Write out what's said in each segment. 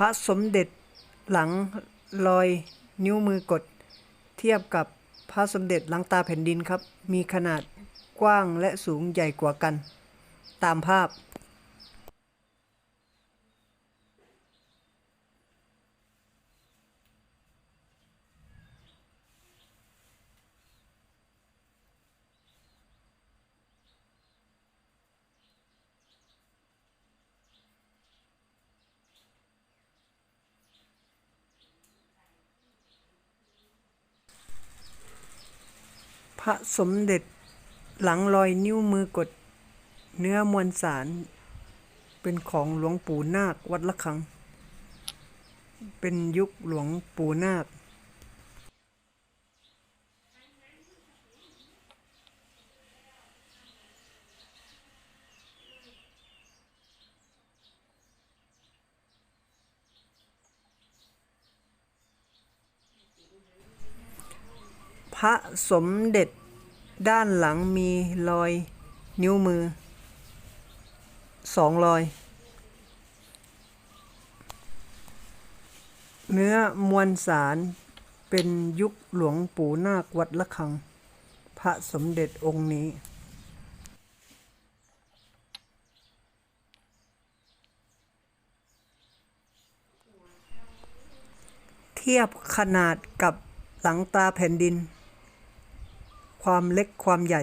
พระสมเด็จหลังลอยนิ้วมือกด เทียบกับพระสมเด็จหลังตาแผ่นดินครับ มีขนาดกว้างและสูงใหญ่กว่ากัน ตามภาพ ระสมเด็จหลังรอยนิ้วมือกด เนื้อมวลสาร เป็นของหลวงปู่นาควัดละคัง เป็นยุคหลวงปู่นาค พระสมเด็จด้านหลังมีรอยนิ้วมือสองรอย เนื้อมวลสารเป็นยุคหลวงปู่นาควัดละคัง พระสมเด็จองค์นี้เทียบขนาดกับหลังตาแผ่นดิน ความเล็กความใหญ่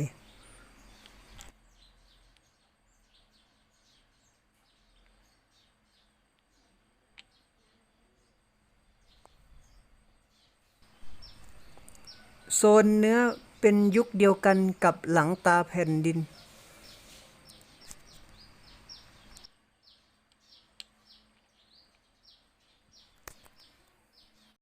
โซนเนื้อเป็นยุคเดียวกันกับหลังตาแผ่นดิน